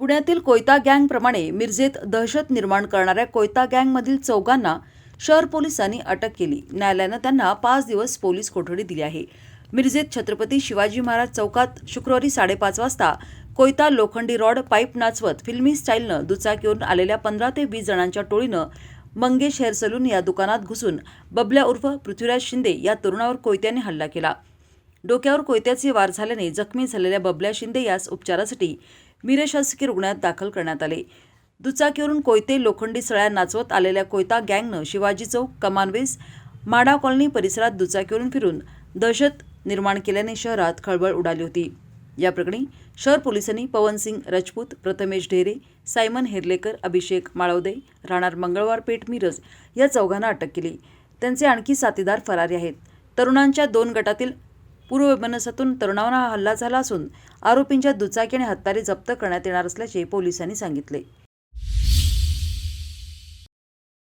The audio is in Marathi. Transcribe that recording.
पुण्यातील कोयता गँगप्रमाणे मिरजेत दहशत निर्माण करणाऱ्या कोयता गँगमधील चौघांना शहर पोलिसांनी अटक केली. न्यायालयानं त्यांना पाच दिवस पोलीस कोठडी दिली आहे. मिरजेत छत्रपती शिवाजी महाराज चौकात शुक्रवारी साडेपाच वाजता कोयता लोखंडी रॉड पाईप नाचवत फिल्मी स्टाईलनं दुचाकीवरून आलेल्या पंधरा ते वीस जणांच्या टोळीनं मंगेश हेअर सलून या दुकानात घुसून बबल्या उर्फ पृथ्वीराज शिंदे या तरुणावर कोयत्याने हल्ला केला. डोक्यावर कोयत्याचे वार झाल्याने जखमी झालेल्या बबल्या शिंदे यास उपचारासाठी मिरे शासकीय रुग्णालयात दाखल करण्यात आले. दुचाकीवरून कोयते लोखंडी सळ्या नाचवत आलेल्या कोयता गँगनं शिवाजी चौक कमानवेस माडा कॉलनी परिसरात दुचाकीवरून फिरून दहशत निर्माण केल्याने शहरात खळबळ उडाली होती. या प्रकरणी शहर पोलिसांनी पवनसिंग राजपूत प्रथमेश ढेरे सायमन हेर्लेकर अभिषेक माळवदे राहणार मंगळवार पेठ मिरज या चौघांना अटक केली. त्यांचे आणखी साथीदार फरारी आहेत. तरुणांच्या दोन गटातील पूर्वविमनसातून तरुणावर हा हल्ला झाला असून आरोपींच्या दुचाकी आणि हत्यारे जप्त करण्यात येणार असल्याचे पोलिसांनी सांगितले.